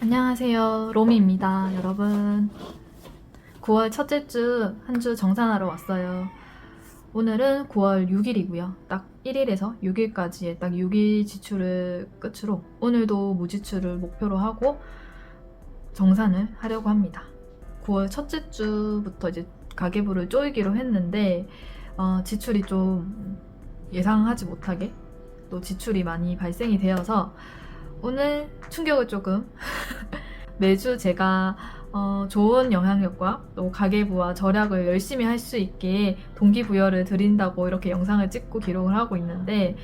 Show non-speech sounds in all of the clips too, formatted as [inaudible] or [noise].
안녕하세요. 로미입니다. 여러분. 9월 첫째 주 한 주 정산하러 왔어요. 오늘은 9월 6일이고요. 딱 1일에서 6일까지의 딱 6일 지출을 끝으로 오늘도 무지출을 목표로 하고 정산을 하려고 합니다. 9월 첫째 주부터 이제 가계부를 쪼이기로 했는데 어, 지출이 좀 예상하지 못하게 또 지출이 많이 발생이 되어서 오늘 충격을 조금 [laughs] 매주 제가 어, 좋은 영향력과 또 가계부와 절약을 열심히 할 수 있게 동기부여를 드린다고 이렇게 영상을 찍고 기록을 하고 있는데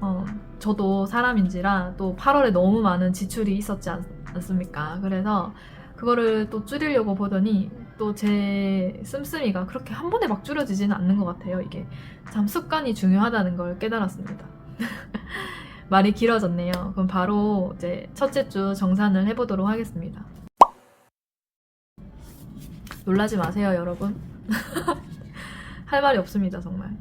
어, 저도 사람인지라 또 8월에 너무 많은 지출이 있었지 않, 않습니까? 그래서 그거를 또 줄이려고 보더니 또 제 씀씀이가 그렇게 한 번에 막 줄여지지는 않는 것 같아요. 이게 참 습관이 중요하다는 걸 깨달았습니다. [laughs] 말이 길어졌네요. 그럼 바로 이제 첫째 주 정산을 해보도록 하겠습니다. 놀라지 마세요, 여러분. [laughs] 할 말이 없습니다, 정말.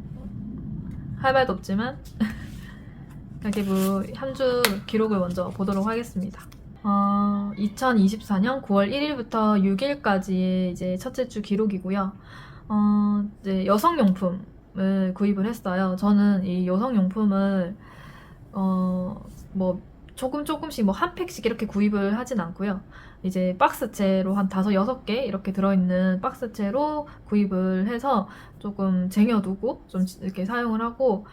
할 말도 없지만 [laughs] 가계부 한 주 기록을 먼저 보도록 하겠습니다. 어, 2024년 9월 1일부터 6일까지의 이제 첫째 주 기록이고요. 어, 이제 여성용품을 구입을 했어요. 저는 이 여성용품을 어, 뭐 조금 조금씩 뭐 한 팩씩 이렇게 구입을 하진 않고요. 이제 박스채로 한 다섯 여섯 개 이렇게 들어있는 박스채로 구입을 해서 조금 쟁여두고 좀 이렇게 사용을 하고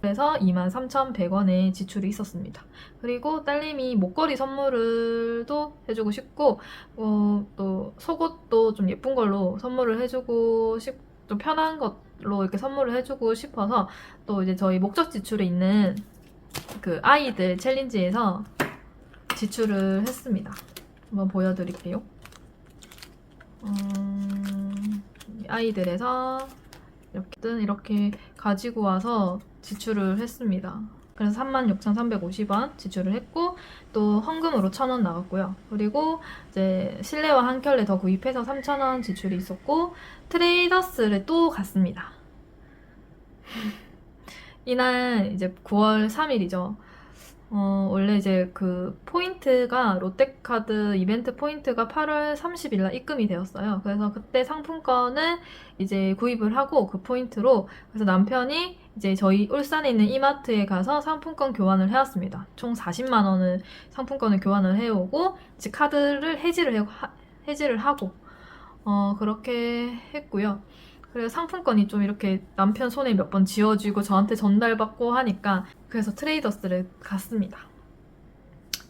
그래서 23,100원의 지출이 있었습니다. 그리고 딸님이 목걸이 선물을도 해주고 싶고 어, 또 속옷도 좀 예쁜 걸로 선물을 해주고 싶, 좀 편한 걸로 이렇게 선물을 해주고 싶어서 또 이제 저희 목적 지출에 있는 그 아이들 챌린지에서 지출을 했습니다. 한번 보여드릴게요. 음, 아이들에서 이렇게든 이렇게 가지고 와서 지출을 했습니다. 그래서 36,350원 지출을 했고 또 헌금으로 1,000원 나갔고요. 그리고 이제 실내화 한 켤레 더 구입해서 3,000원 지출이 있었고 트레이더스를 또 갔습니다. 이날 이제 9월 3일이죠. 어, 원래 이제 그 포인트가 롯데카드 이벤트 포인트가 8월 30일 날 입금이 되었어요. 그래서 그때 상품권을 이제 구입을 하고 그 포인트로 그래서 남편이 이제 저희 울산에 있는 이마트에 가서 상품권 교환을 해왔습니다. 총 40만 원을 상품권을 교환을 해오고 이제 카드를 해지를 해, 하- 해지를 하고 어, 그렇게 했고요. 그래서 상품권이 좀 이렇게 남편 손에 몇번 쥐어지고 저한테 전달받고 하니까 그래서 트레이더스를 갔습니다.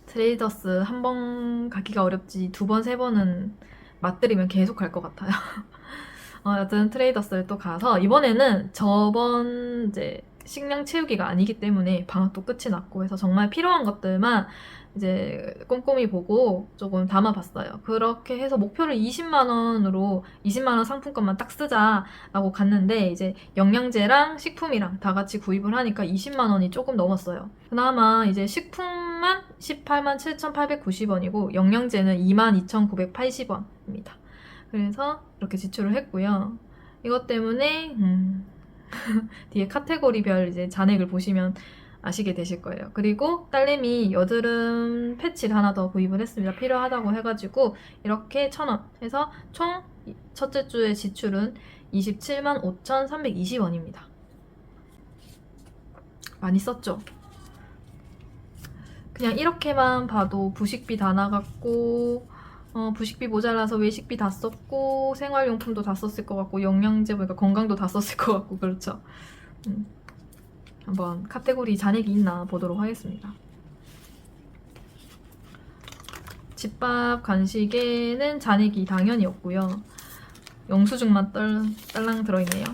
트레이더스 한 번 가기가 어렵지 두 번, 세 번은 맞들이면 계속 갈 것 같아요. [laughs] 어, 여튼 트레이더스를 또 가서 이번에는 저번 이제 식량 채우기가 아니기 때문에 방학도 끝이 났고 해서 정말 필요한 것들만 이제 꼼꼼히 보고 조금 담아봤어요. 그렇게 해서 목표를 20만 원으로 20만 원 상품권만 딱 쓰자라고 갔는데 이제 영양제랑 식품이랑 다 같이 구입을 하니까 20만 원이 조금 넘었어요. 그나마 이제 식품만 18만 7,890원이고 영양제는 22,980원입니다. 그래서 이렇게 지출을 했고요. 이것 때문에 음, [laughs] 뒤에 카테고리별 이제 잔액을 보시면 아시게 되실 거예요. 그리고 딸내미 여드름 패치를 하나 더 구입을 했습니다. 필요하다고 해가지고 이렇게 천 원 해서 총 첫째 주의 지출은 27만 5,320원입니다. 많이 썼죠? 그냥 이렇게만 봐도 부식비 다 나갔고 어, 부식비 모자라서 외식비 다 썼고 생활용품도 다 썼을 것 같고 영양제 보니까 건강도 다 썼을 것 같고 그렇죠. 음. 한번 카테고리 잔액이 있나 보도록 하겠습니다. 집밥 간식에는 잔액이 당연히 없고요. 영수증만 떨, 딸랑 들어있네요.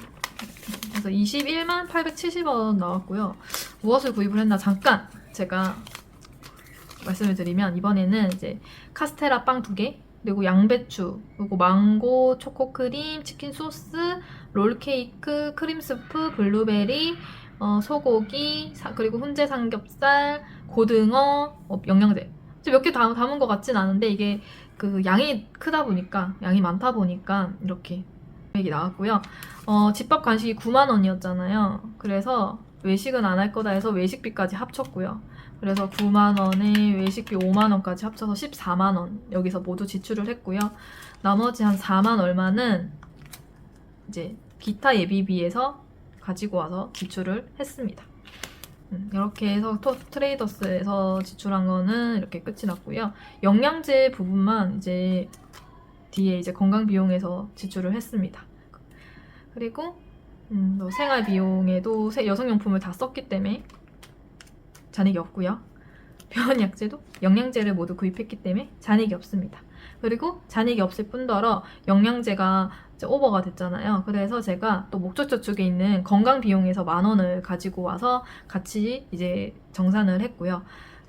그래서 21만 870원 나왔고요. 무엇을 구입을 했나 잠깐 제가 말씀을 드리면 이번에는 이제 카스테라 빵 두 개, 그리고 양배추, 그리고 망고, 초코 크림, 치킨 소스, 롤 케이크, 크림 스프, 블루베리, 어, 소고기, 사- 그리고 훈제 삼겹살, 고등어, 어, 영양제. 몇 개 담은 것 같진 않은데 이게 그 양이 크다 보니까 양이 많다 보니까 이렇게 금액이 나왔고요. 어, 집밥 간식이 9만 원이었잖아요. 그래서 외식은 안 할 거다 해서 외식비까지 합쳤고요. 그래서 9만 원에 외식비 5만 원까지 합쳐서 14만 원 여기서 모두 지출을 했고요. 나머지 한 4만 얼마는 이제 기타 예비비에서 가지고 와서 지출을 했습니다. 음, 이렇게 해서 토 트레이더스에서 지출한 거는 이렇게 끝이 났고요. 영양제 부분만 이제 뒤에 이제 건강 비용에서 지출을 했습니다. 그리고 음, 뭐 생활 비용에도 세- 여성용품을 다 썼기 때문에 잔액이 없고요. [laughs] 병원 약제도 영양제를 모두 구입했기 때문에 잔액이 없습니다. 그리고 잔액이 없을 뿐더러 영양제가 오버가 됐잖아요. 그래서 제가 또 목적저축에 있는 건강 비용에서 만 원을 가지고 와서 같이 이제 정산을 했고요.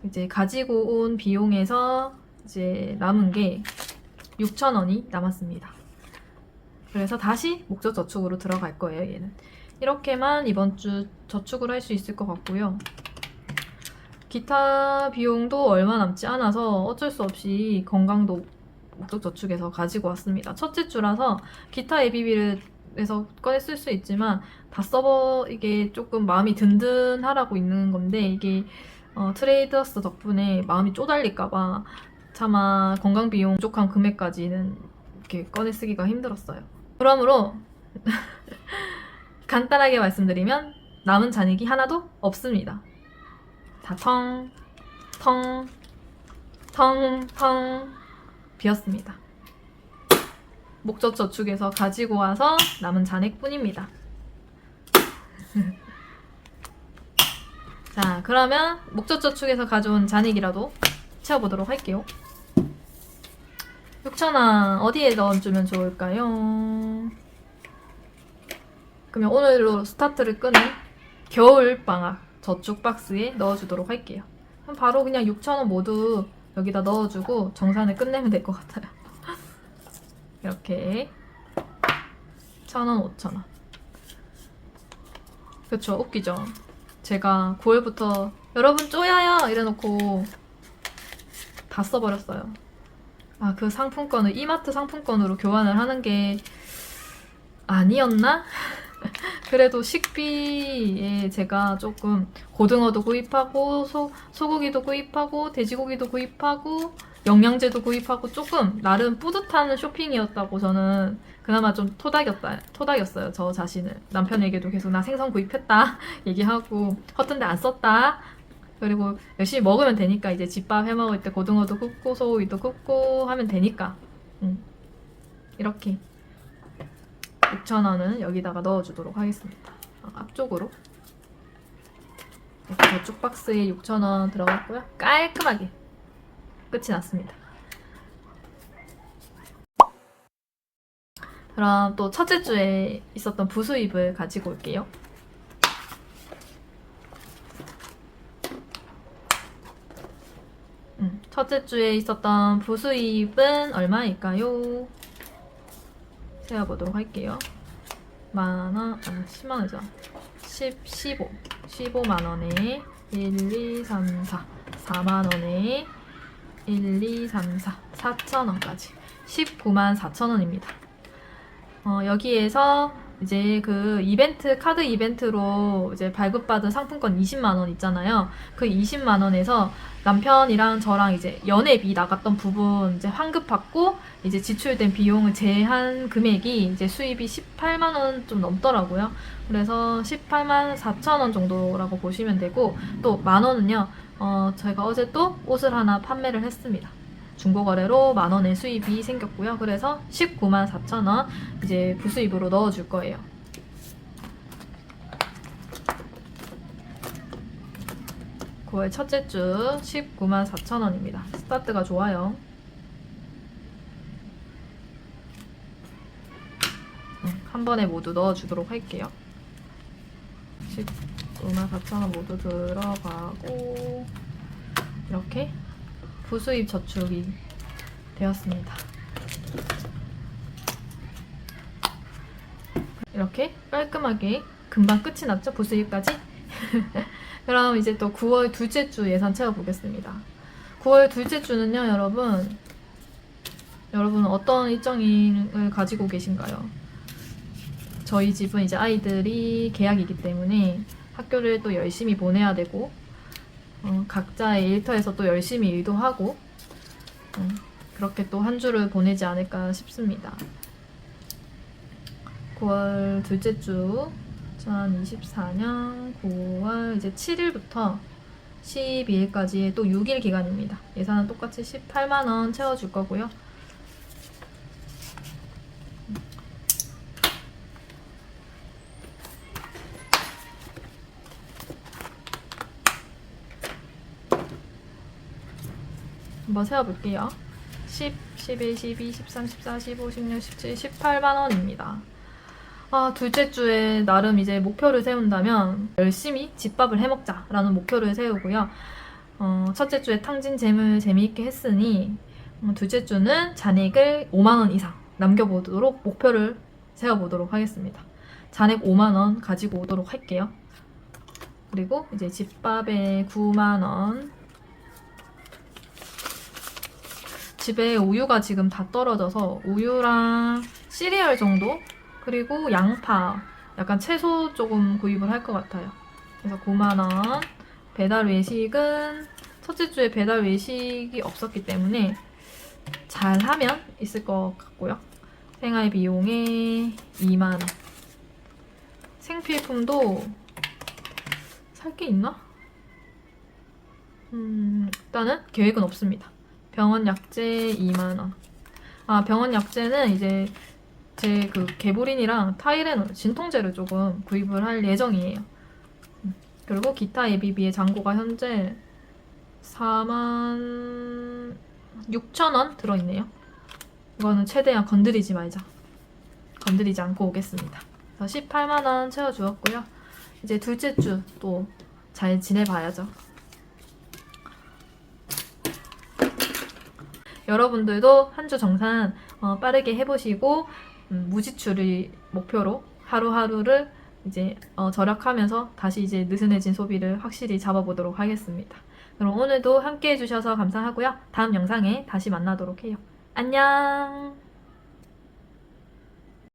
이제 가지고 온 비용에서 이제 남은 게 6천 원이 남았습니다. 그래서 다시 목적 저축으로 들어갈 거예요. 얘는 이렇게만 이번 주 저축을 할 수 있을 것 같고요. 기타 비용도 얼마 남지 않아서 어쩔 수 없이 건강도 목적 저축에서 가지고 왔습니다. 첫째 주라서 기타 예비비를 에서 꺼내 쓸 수 있지만 다 써버 이게 조금 마음이 든든하라고 있는 건데 이게 어, 트레이더스 덕분에 마음이 쪼달릴까봐 차마 건강 비용 부족한 금액까지는 이렇게 꺼내 쓰기가 힘들었어요. 그러므로 [laughs] 간단하게 말씀드리면 남은 잔액이 하나도 없습니다. 다 텅, 텅, 텅, 텅 비었습니다. 목적 저축에서 가지고 와서 남은 잔액뿐입니다. [laughs] 자, 그러면 목적 저축에서 가져온 잔액이라도 채워보도록 할게요. 6,000원 어디에 넣어주면 좋을까요? 그러면 오늘로 스타트를 끄는 겨울 방학 저축 박스에 넣어주도록 할게요. 바로 그냥 6,000원 모두 여기다 넣어주고 정산을 끝내면 될 것 같아요. [laughs] 이렇게 1,000원, 5,000원. 그쵸, 웃기죠? 제가 9월부터 여러분 쪼야요! 이래놓고 다 써버렸어요. 아, 그 상품권을 이마트 상품권으로 교환을 하는 게 아니었나? [laughs] 그래도 식비에 제가 조금 고등어도 구입하고 소, 소고기도 구입하고 돼지고기도 구입하고 영양제도 구입하고 조금 나름 뿌듯한 쇼핑이었다고 저는 그나마 좀 토닥였다, 토닥였어요. 저 자신을. 남편에게도 계속 나 생선 구입했다 [laughs] 얘기하고 허튼데 안 썼다. 그리고 열심히 먹으면 되니까 이제 집밥 해 먹을 때 고등어도 굽고 소고기도 굽고 하면 되니까. 음. 이렇게 6,000원은 여기다가 넣어주도록 하겠습니다. 어, 앞쪽으로. 이렇게 저쪽 박스에 6,000원 들어갔고요. 깔끔하게 끝이 났습니다. 그럼 또 첫째 주에 있었던 부수입을 가지고 올게요. 음, 첫째 주에 있었던 부수입은 얼마일까요? 세어보도록 할게요. 만 원, 아, 10만 원이죠. 10, 15. 15만 원에 1, 2, 3, 4. 4만 원에 1, 2, 3, 4. 4천 원까지. 19만 4천 원입니다. 어, 여기에서 이제 그 이벤트, 카드 이벤트로 이제 발급받은 상품권 20만 원 있잖아요. 그 20만 원에서 남편이랑 저랑 이제 연회비 나갔던 부분 이제 환급 받고 이제 지출된 비용을 제한 금액이 이제 수입이 18만 원 좀 넘더라고요. 그래서 18만 4천 원 정도라고 보시면 되고 또 만 원은요. 어, 저희가 어제 또 옷을 하나 판매를 했습니다. 중고거래로 만 원의 수입이 생겼고요. 그래서 19만 4천 원 이제 부수입으로 넣어줄 거예요. 구월 첫째 주 19만 4천 원입니다. 스타트가 좋아요. 음, 한 번에 모두 넣어주도록 할게요. 19만 4천 원 모두 들어가고 이렇게 부수입 저축이 되었습니다. 이렇게 깔끔하게 금방 끝이 났죠? 부수입까지? [laughs] 그럼 이제 또 9월 둘째 주 예산 채워보겠습니다. 9월 둘째 주는요, 여러분. 여러분 어떤 일정을 가지고 계신가요? 저희 집은 이제 아이들이 개학이기 때문에 학교를 또 열심히 보내야 되고 어, 각자의 일터에서 또 열심히 일도 하고 음, 그렇게 또 한 주를 보내지 않을까 싶습니다. 9월 둘째 주 2024년 9월 이제 7일부터 12일까지 또 6일 기간입니다. 예산은 똑같이 18만 원 채워줄 거고요. 한번 세어볼게요. 10, 11, 12, 13, 14, 15, 16, 17, 18만 원입니다. 아, 둘째 주에 나름 이제 목표를 세운다면 열심히 집밥을 해먹자라는 목표를 세우고요. 어, 첫째 주에 탕진 잼을 재미있게 했으니 어, 둘째 주는 잔액을 5만 원 이상 남겨보도록 목표를 세워보도록 하겠습니다. 잔액 5만 원 가지고 오도록 할게요. 그리고 이제 집밥에 9만 원. 집에 우유가 지금 다 떨어져서 우유랑 시리얼 정도 그리고 양파 약간 채소 조금 구입을 할 것 같아요. 그래서 9만 원. 배달 외식은 첫째 주에 배달 외식이 없었기 때문에 잘하면 있을 것 같고요. 생활 비용에 2만 원. 생필품도 살 게 있나? 음, 일단은 계획은 없습니다. 병원 약재 2만 원. 아, 병원 약재는 이제 제 그 개보린이랑 타이레놀 진통제를 조금 구입을 할 예정이에요. 음, 그리고 기타 예비비의 잔고가 현재 4만 6천 원 들어있네요. 이거는 최대한 건드리지 말자. 건드리지 않고 오겠습니다. 그래서 18만 원 채워주었고요. 이제 둘째 주 또 잘 지내봐야죠. 여러분들도 한 주 정산 어, 빠르게 해보시고 음, 무지출을 목표로 하루하루를 이제 어, 절약하면서 다시 이제 느슨해진 소비를 확실히 잡아보도록 하겠습니다. 그럼 오늘도 함께 해주셔서 감사하고요. 다음 영상에 다시 만나도록 해요. 안녕!